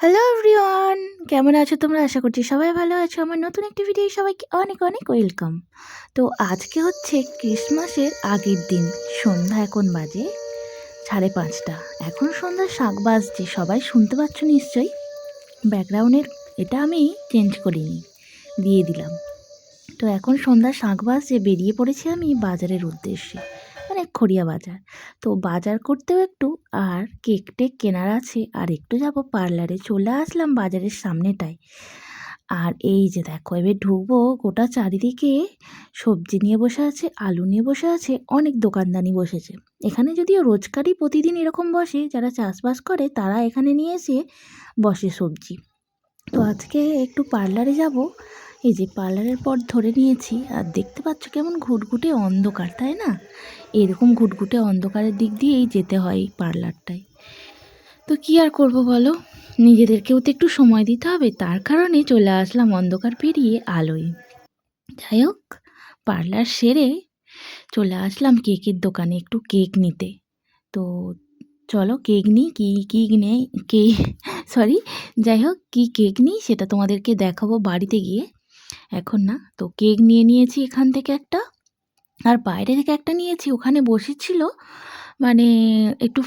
Hello everyone কেমন আছো তোমরা? আশা করছি সবাই ভালো আছো। আমার নতুন একটি ভিডিও সবাইকে অনেক অনেক ওয়েলকাম তো আজকে হচ্ছে ক্রিসমাসের আগের দিন। সন্ধ্যা এখন বাজে সাড়ে পাঁচটা। এখন সন্ধ্যা শাক বাজছে। সবাই শুনতে পাচ্ছ নিশ্চয়ই? ব্যাকগ্রাউন্ডের এটা আমি চেঞ্জ করিনি। দিয়ে দিলাম। তো এখন সন্ধ্যা শাক বাজছে, বেরিয়ে পড়েছি আমি বাজারের উদ্দেশ্যে। মানে খড়িয়া বাজার। তো বাজার করতেও একটু আর কেক টেক কেনার আছে, আর একটু যাব পার্লারে। চলে আসলাম বাজারের সামনেটায়। আর এই যে দেখো, এবার ঢুকবো গোটা চারিদিকে। সবজি নিয়ে বসে আছে, আলু নিয়ে বসে আছে, অনেক দোকানদানি বসেছে। এখানে যদিও রোজকারই প্রতিদিন এরকম বসে, যারা চাষবাস করে তারা এখানে নিয়ে এসে বসে সবজি। তো আজকে একটু পার্লারে যাব। এই যে পার্লারের পর ধরে নিয়েছি, আর দেখতে পাচ্ছ কেমন ঘুটঘুটে অন্ধকার, তাই না? এরকম ঘুটঘুটে অন্ধকারের দিক দিয়েই যেতে হয় পার্লারটায়। তো কী আর করব বলো? নিজেদেরকেও তো একটু সময় দিতে হবে, তার কারণে চলে আসলাম অন্ধকার পেরিয়ে আলোয়। যাই হোক, পার্লার সেরে চলে আসলাম কেকের দোকানে একটু কেক নিতে। তো চলো কেক নিই, কী কী নেই, কে, সরি, যাই হোক, কী কেক নিই সেটা তোমাদেরকে দেখাবো বাড়িতে গিয়ে। এখন না তো কেক নিয়ে নিয়েছি এখান থেকে একটা। আর বাইরে থেকে একটা নিয়েছি ওখানে বসেছিল মানে একটু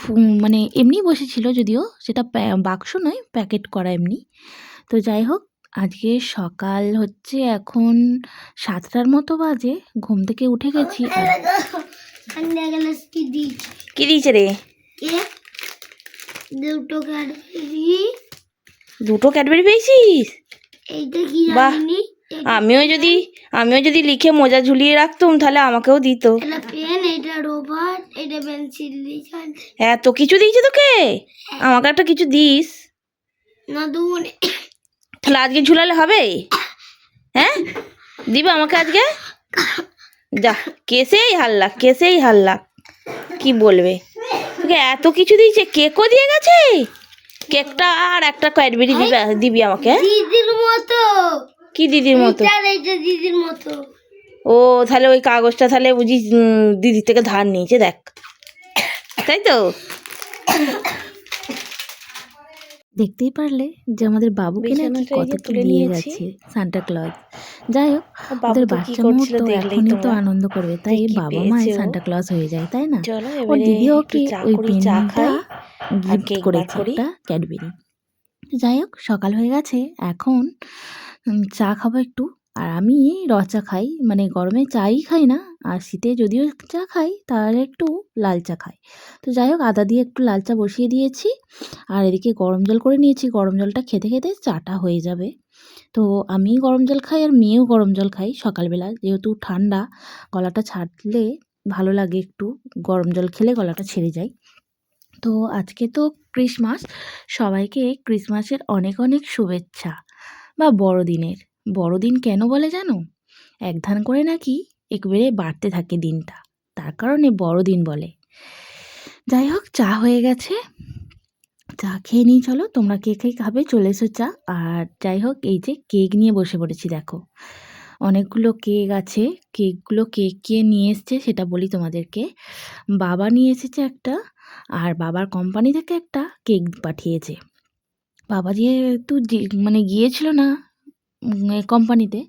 মানে এমনি বসেছিল যদিও সেটা বাক্স নয় প্যাকেট করা এমনি। তো যাই হোক আজকে সকাল হচ্ছে এখন সাতটার মতো বাজে ঘুম থেকে উঠে গেছি। কি দিয়েছে রে? দুটো ক্যাডবেরি। দুটো ক্যাডবেরি পেয়েছিস? এইটা কি বাহ। জানি আমিও যদি আমিও যদি লিখে মোজা ঝুলিয়ে রাখতাম তাহলে আমাকেও দিত। পেন এটা রবার এটা পেন্সিল এত কিছু দিয়েছে তোকে? আমাকে একটা কিছু দিস। না দুন তাহলে আজকে ঝুলালে হবে? হ্যাঁ? দিবে আমাকে আজকে? যা কেসেই হাল্লা কেসেই হাল্লা। কি বলবে? তোকে এত কিছু দিয়েছে কেকও দিয়ে গেছে? কেকটা আর একটা ক্যাডবেরি দিবি দিবি আমাকে হ্যাঁ? দিদির মতো। কি দিদির মতো? দিদির মতো। ও তাহলে ওই কাগজটা তাহলে বুঝি দিদির থেকে ধার নিয়েছে দেখ। তাই তো? দেখতেই পারলে যে আমাদের বাবুকে নাকি কত কি তুলে দিয়ে নিয়েছি। গেছে সান্টা ক্লজ যাই হোক বাবু ওদের তো বাচ্চা মুহূর্ত এখনই তো আনন্দ করবে তাই কি বাবা ও। সান্টা ক্লজ হয়ে যায় তাই না? চলো ওর এবারে দিদি একটু ওকে চা ওই পেনটা গিফট করেছে একটা ক্যাডবেরি যাই হোক সকাল হয়ে গেছে এখন চা খাব একটু। আর আমি র চা খাই মানে গরমে চাই খাই না, আর শীতে যদিও চা খাই, তাহলে একটু লাল চা খাই। তো যাই হোক, আদা দিয়ে একটু লাল চা বসিয়ে দিয়েছি, আর এদিকে গরম জল করে নিয়েছি। গরম জলটা খেতে খেতে চাটা হয়ে যাবে। তো আমি গরম জল খাই, আর মেয়েও গরম জল খাই সকালবেলা। যেহেতু ঠান্ডা, গলাটা ছাড়লে ভালো লাগে একটু। গরম জল খেলে গলাটা ছেড়ে যায়। তো আজকে তো ক্রিসমাস, সবাইকে ক্রিসমাসের অনেক অনেক শুভেচ্ছা। বা বড়দিনের? বড়দিন কেন বলে জানো? এক ধান করে নাকি একবারে বাড়তে থাকে দিনটা। তার কারণে বড়দিন বলে। যাই হোক, চা হয়ে গেছে। চা খেয়ে নিই চলো, তোমরা কে কে খাবে চলে এসো চা। আর যাই হোক, এই যে কেক নিয়ে বসে পড়েছি, দেখো। অনেকগুলো কেক আছে। কেকগুলো কেক কে নিয়ে এসছে সেটা বলি তোমাদেরকে। বাবা নিয়ে এসেছে একটা, আর বাবার কোম্পানি থেকে একটা কেক পাঠিয়েছে। বাবা যেহেতু মানে গিয়েছিল না কোম্পানিতে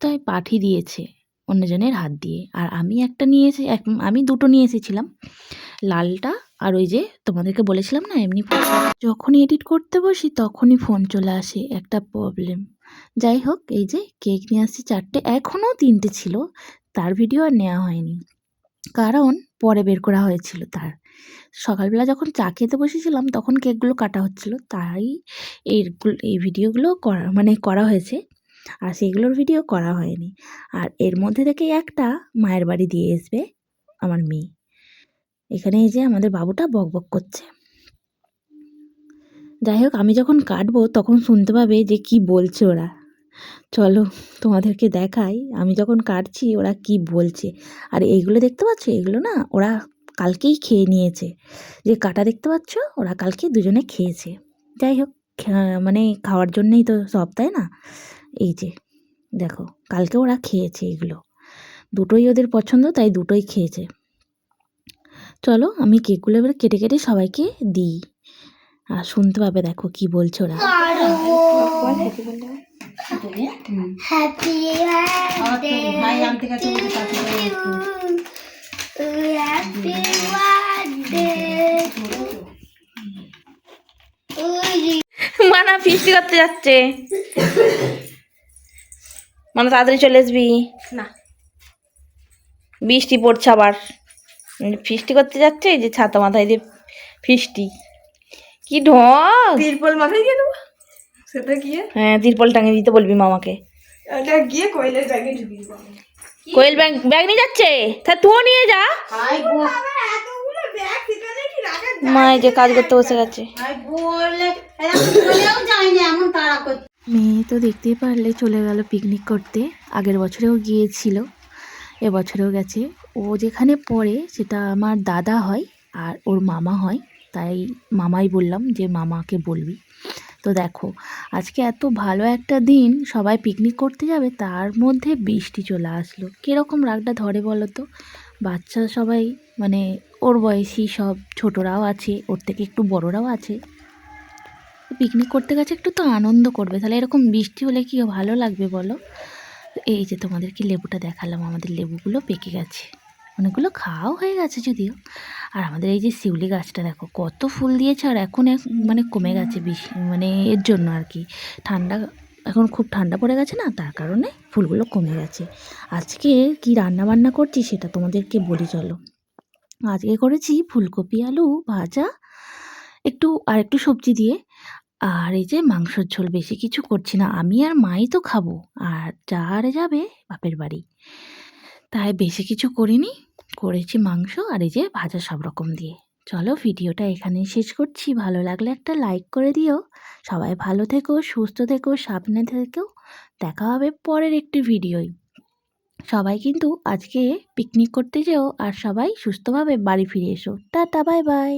তাই পাঠিয়ে দিয়েছে অন্যজনের হাত দিয়ে। আর আমি একটা নিয়ে এসে এক, আমি দুটো নিয়ে এসেছিলাম লালটা আর ওই যে তোমাদেরকে বলেছিলাম না, এমনি যখনই এডিট করতে বসি, তখনই ফোন চলে আসে, একটা প্রবলেম যাই হোক, এই যে কেক নিয়ে আসছি চারটে এখনও তিনটে ছিল, তার ভিডিও আর নেওয়া হয়নি। কারণ পরে বের করা হয়েছিল তার। সকালবেলা যখন চা খেতে বসেছিলাম, তখন কেকগুলো কাটা হচ্ছিল। তাই এইগুলো এই ভিডিওগুলো করা মানে করা হয়েছে। আর সেগুলোর ভিডিও করা হয়নি। আর এর মধ্যে থেকে একটা মায়ের বাড়ি দিয়ে আসবে আমার মেয়ে। এখানে এই যে আমাদের বাবুটা বক বক করছে। যাই হোক, আমি যখন কাটবো, তখন শুনতে পাবে যে কি বলছে ওরা। চলো তোমাদেরকে দেখাই, আমি যখন কাটছি, ওরা কি বলছে। আর এইগুলো দেখতে পাচ্ছ? এগুলো না, ওরা কালকেই খেয়ে নিয়েছে। যে কাটা দেখতে পাচ্ছ? ওরা কালকে দুজনে খেয়েছে। যাই হোক মানে খাওয়ার জন্যই তো সব তাই না? এই যে দেখো কালকে ওরা খেয়েছে এগুলো। দুটোই ওদের পছন্দ তাই দুটোই খেয়েছে। চলো আমি কেকগুলো এবার কেটে কেটে সবাইকে দিই। আর শুনতে পাবে দেখো কি বলছে ওরা। আরও হ্যাপি মানা ফিস্টি করতে যাচ্ছে। মানে তাড়াতাড়ি চলে আসবি। না। বৃষ্টি পড়ছে আবার। ফিস্টি করতে যাচ্ছে এই যে ছাতা মাথায় দিয়ে ফিস্টি। কি ঢং। তিরপল মাথায় দিয়ে দেবো? সেটা গিয়ে? হ্যাঁ তিরপল টাঙিয়ে দিতে বলবি মামাকে ওটা গিয়ে কোয়েলের ব্যাগে ঢুকিয়ে কোয়েল ব্যাগ ব্যাগ নিয়ে যাচ্ছে? তা তুইও নিয়ে যা। মা যে কাজ করতে বসে গেছে। মেয়ে তো দেখতেই পারলে চলে গেল পিকনিক করতে। আগের বছরেও গিয়েছিল এবছরেও গেছে। ও যেখানে পড়ে সেটা আমার দাদা হয় আর ওর মামা হয়। তাই মামাই বললাম যে মামাকে বলবি। তো দেখো, আজকে এত ভালো একটা দিন, সবাই পিকনিক করতে যাবে, তার মধ্যে বৃষ্টি চলে আসলো। কীরকম রাগটা ধরে বলো তো? বাচ্চা সবাই মানে ওর বয়সী সব ছোটরাও আছে, ওর থেকে একটু বড়রাও আছে। পিকনিক করতে গেছে একটু তো আনন্দ করবে, তাহলে এরকম বৃষ্টি হলে কি ভালো লাগবে বলো? এই যে তোমাদেরকে লেবুটা দেখালাম, আমাদের লেবুগুলো পেকে গেছে। অনেকগুলো খাওয়াও হয়ে গেছে যদিও। আর আমাদের এই যে শিউলি গাছটা দেখো, কত ফুল দিয়েছে আর এখন মানে কমে গেছে বেশি মানে এর জন্য আর কি। ঠান্ডা, এখন খুব ঠান্ডা পড়ে গেছে না, তার কারণে ফুলগুলো কমে গেছে। আজকে কি রান্না বান্না করছি সেটা তোমাদেরকে বলি, চলো। আজকে করেছি ফুলকপি, আলু ভাজা, একটু, আর একটু সবজি দিয়ে। আর এই যে মাংসর ঝোল বেশি কিছু করছি না, আমি আর মাই তো খাব, আর যারে যাবে বাপের বাড়ি। তাই বেশি কিছু করিনি। করেছি মাংস আর এই যে ভাজা সব রকম দিয়ে। চলো ভিডিওটা এখানে শেষ করছি। ভালো লাগলে একটা লাইক করে দিও। সবাই ভালো থেকো, সুস্থ থেকো, সাবধানে থেকেও দেখা হবে পরের একটি ভিডিওই সবাই কিন্তু আজকে পিকনিক করতে যেও আর সবাই সুস্থভাবে বাড়ি ফিরে এসো। Tata bye bye